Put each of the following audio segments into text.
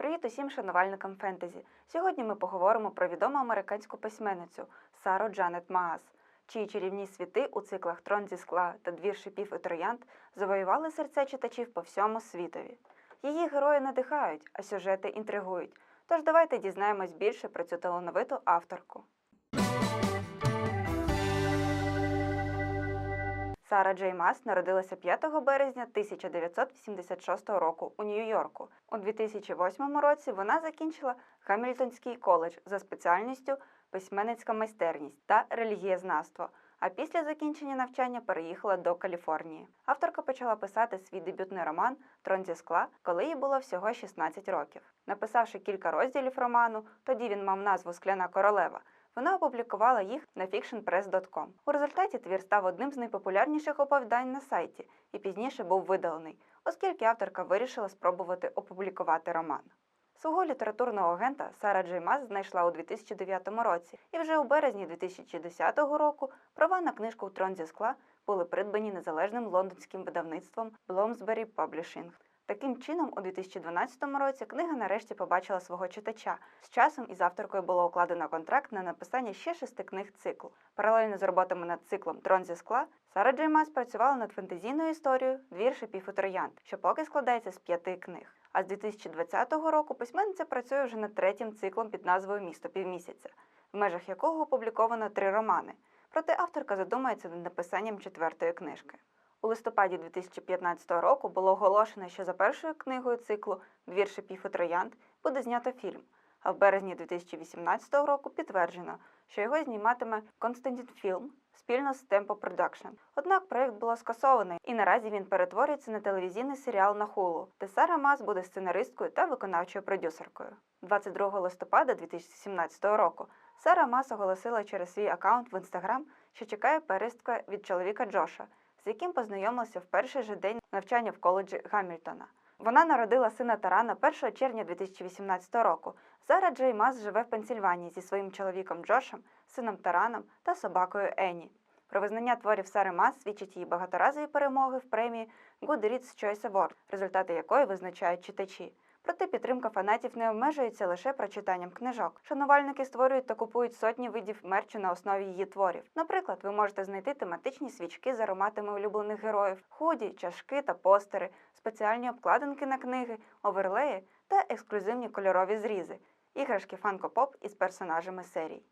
Привіт усім шанувальникам фентезі. Сьогодні ми поговоримо про відому американську письменницю Сару Джанет Маас, чиї чарівні світи у циклах Трон зі скла та двір шипів і троянд завоювали серця читачів по всьому світові. Її герої надихають, а сюжети інтригують. Тож давайте дізнаємось більше про цю талановиту авторку. Сара Джей Мас народилася 5 березня 1986 року у Нью-Йорку. У 2008 році вона закінчила Гамільтонський коледж за спеціальністю письменницька майстерність та релігієзнавство. А після закінчення навчання переїхала до Каліфорнії. Авторка почала писати свій дебютний роман Трон зі скла, коли їй було всього 16 років. Написавши кілька розділів роману, тоді він мав назву Скляна королева. Вона опублікувала їх на fictionpress.com. У результаті твір став одним з найпопулярніших оповідань на сайті і пізніше був видалений, оскільки авторка вирішила спробувати опублікувати роман. Свого літературного агента Сара Джей Мас знайшла у 2009 році, і вже у березні 2010 року права на книжку «Трон зі скла були придбані незалежним лондонським видавництвом Bloomsbury Publishing. Таким чином, у 2012 році книга нарешті побачила свого читача. З часом із авторкою було укладено контракт на написання ще шести книг циклу. Паралельно з роботами над циклом Трон зі скла Сара Джей Мас працювала над фентезійною історією Двір шипів і троянд, що поки складається з п'яти книг. А з 2020 року письменниця працює вже над третім циклом під назвою Місто півмісяця, в межах якого опубліковано три романи. Проте авторка задумається над написанням четвертої книжки. У листопаді 2015 року було оголошено, що за першою книгою циклу Двір шипів і троянд буде знято фільм. А в березні 2018 року підтверджено, що його зніматиме Константин Філм спільно з Tempo Production. Однак проєкт було скасований, і наразі він перетворюється на телевізійний серіал на Hulu, де Сара Мас буде сценаристкою та виконавчою продюсеркою. 22 листопада 2017 року Сара Мас оголосила через свій аккаунт в Instagram, що чекає перестка від чоловіка Джоша, з яким познайомилася в перший же день навчання в коледжі Гамільтона. Вона народила сина Тарана 1 червня 2018 року. Сара Джей Мас живе в Пенсільванії зі своїм чоловіком Джошем, сином Тараном та собакою Енні. Про визнання творів Сари Мас свідчать її багаторазові перемоги в премії Goodreads Choice Award, результати якої визначають читачі. Проте підтримка фанатів не обмежується лише прочитанням книжок. Шанувальники створюють та купують сотні видів мерчу на основі її творів. Наприклад, ви можете знайти тематичні свічки з ароматами улюблених героїв, худі, чашки та постери, спеціальні обкладинки на книги, оверлеї та ексклюзивні кольорові зрізи, іграшки фанко-поп із персонажами серій.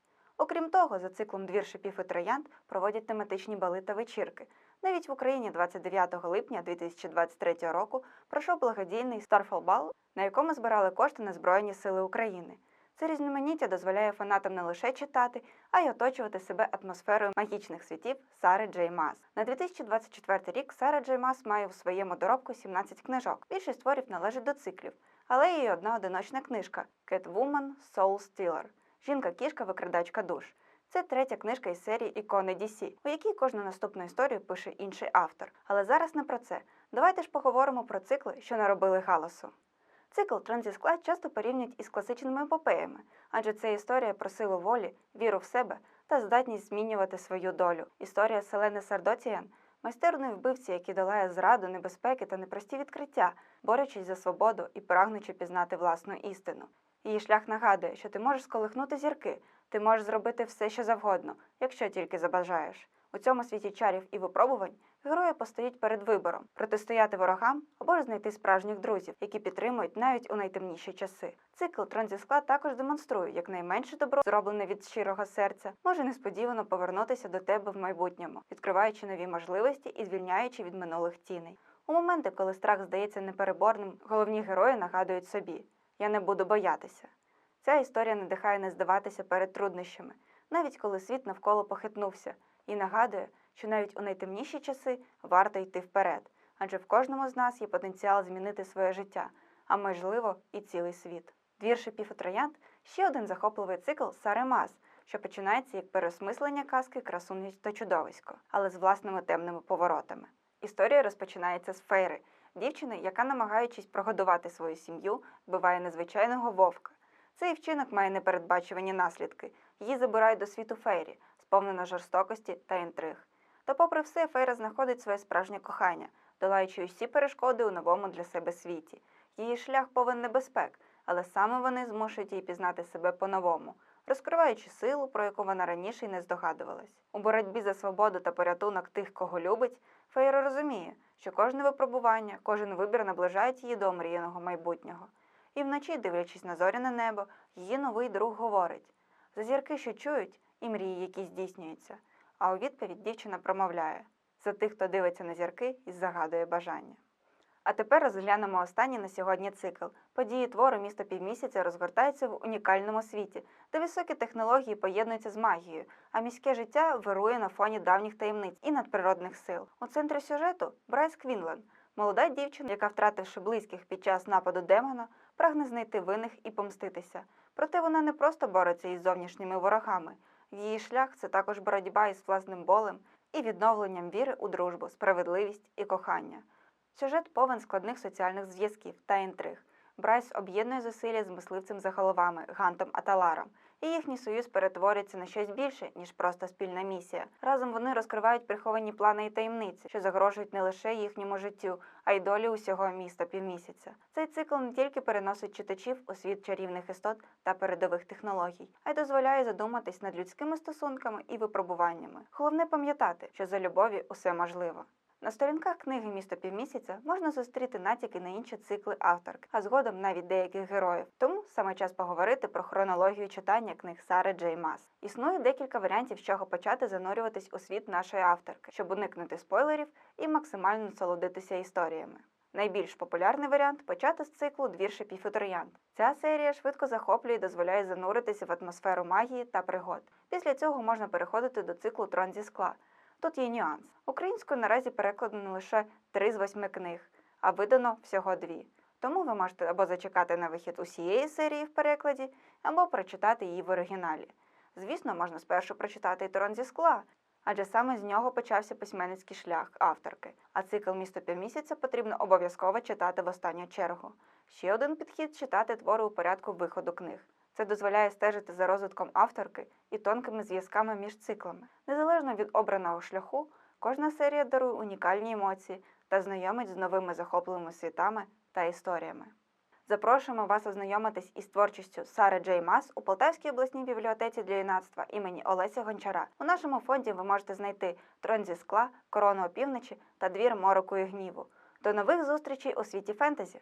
Окрім того, за циклом Двір шипів і троянд проводять тематичні бали та вечірки. Навіть в Україні 29 липня 2023 року пройшов благодійний Ball, на якому збирали кошти на Збройні Сили України. Це різноманіття дозволяє фанатам не лише читати, а й оточувати себе атмосферою магічних світів Сари Джей Мас. На 2024 рік Сара Джей Мас має у своєму доробку 17 книжок. Більшість творів належить до циклів, але є одна одиночна книжка Catwoman Soul Stealer – Жінка-кішка викрадачка душ. Це третя книжка із серії Ікони DC, у якій кожну наступну історію пише інший автор. Але зараз не про це. Давайте ж поговоримо про цикли, що наробили галасу. Цикл «Трон зі скла» часто порівнюють із класичними епопеями, адже це історія про силу волі, віру в себе та здатність змінювати свою долю. Історія Селени Сардотіян майстерної вбивці, який долає зраду, небезпеки та непрості відкриття, борючись за свободу і прагнучи пізнати власну істину. Її шлях нагадує, що ти можеш сколихнути зірки, ти можеш зробити все, що завгодно, якщо тільки забажаєш. У цьому світі чарів і випробувань герої постають перед вибором протистояти ворогам або ж знайти справжніх друзів, які підтримують навіть у найтемніші часи. Цикл «Трон зі скла» також демонструє, як найменше добро, зроблене від щирого серця, може несподівано повернутися до тебе в майбутньому, відкриваючи нові можливості і звільняючи від минулих тіней. У моменти, коли страх здається непереборним, головні герої нагадують собі: я не буду боятися. Ця історія надихає не здаватися перед труднощами, навіть коли світ навколо похитнувся, і нагадує, що навіть у найтемніші часи варто йти вперед, адже в кожному з нас є потенціал змінити своє життя, а можливо, і цілий світ. Двір шипів ще один захопливий цикл Сари Мас, що починається як переосмислення казки красуні та чудовисько, але з власними темними поворотами. Історія розпочинається з фейри, дівчини, яка, намагаючись прогодувати свою сім'ю, вбиває незвичайного вовка. Цей вчинок має непередбачувані наслідки. Її забирають до світу фейрі, сповнена жорстокості та інтриг. Та, попри все, Фейра знаходить своє справжнє кохання, долаючи усі перешкоди у новому для себе світі. Її шлях повен небезпек, але саме вони змушують її пізнати себе по-новому, розкриваючи силу, про яку вона раніше й не здогадувалась. У боротьбі за свободу та порятунок тих, кого любить, Фейра розуміє, що кожне випробування, кожен вибір наближають її до омріяного майбутнього. І вночі, дивлячись на зоряне небо, її новий друг говорить за зірки, що чують, і мрії, які здійснюються. А у відповідь дівчина промовляє за тих, хто дивиться на зірки і загадує бажання. А тепер розглянемо останній на сьогодні цикл. Події твору місто півмісяця розгортаються в унікальному світі, де високі технології поєднуються з магією, а міське життя вирує на фоні давніх таємниць і надприродних сил. У центрі сюжету Брайс Квінлен, молода дівчина, яка, втративши близьких під час нападу демона, прагне знайти винних і помститися. Проте вона не просто бореться із зовнішніми ворогами. Її шлях це також боротьба із власним болем і відновленням віри у дружбу, справедливість і кохання. Сюжет повен складних соціальних зв'язків та інтриг. Брайс об'єднує зусилля з мисливцем за головами Гантом Аталаром, і їхній союз перетворюється на щось більше, ніж просто спільна місія. Разом вони розкривають приховані плани і таємниці, що загрожують не лише їхньому життю, а й долі усього міста півмісяця. Цей цикл не тільки переносить читачів у світ чарівних істот та передових технологій, а й дозволяє задуматись над людськими стосунками і випробуваннями. Головне пам'ятати, що за любові усе можливо. На сторінках книги Місто півмісяця можна зустріти натяки на інші цикли авторки, а згодом навіть деяких героїв. Тому саме час поговорити про хронологію читання книг Сари Джей Мас. Існує декілька варіантів, з чого почати занурюватись у світ нашої авторки, щоб уникнути спойлерів і максимально насолодитися історіями. Найбільш популярний варіант почати з циклу Двір шипів. Ця серія швидко захоплює і дозволяє зануритися в атмосферу магії та пригод. Після цього можна переходити до циклу Трон зі скла. Тут є нюанс. Українською наразі перекладено лише три з восьми книг, а видано всього дві. Тому ви можете або зачекати на вихід усієї серії в перекладі, або прочитати її в оригіналі. Звісно, можна спершу прочитати і Трон зі скла, адже саме з нього почався письменницький шлях авторки, а цикл місто півмісяця потрібно обов'язково читати в останню чергу. Ще один підхід читати твори у порядку виходу книг. Це дозволяє стежити за розвитком авторки і тонкими зв'язками між циклами. Незалежно від обраного шляху, кожна серія дарує унікальні емоції та знайомить з новими захопливими світами та історіями. Запрошуємо вас ознайомитись із творчістю Сари Джей Мас у Полтавській обласній бібліотеці для юнацтва імені Олеся Гончара. У нашому фонді ви можете знайти трон зі скла, корону опівночі та двір мороку і гніву. До нових зустрічей у світі фентезі!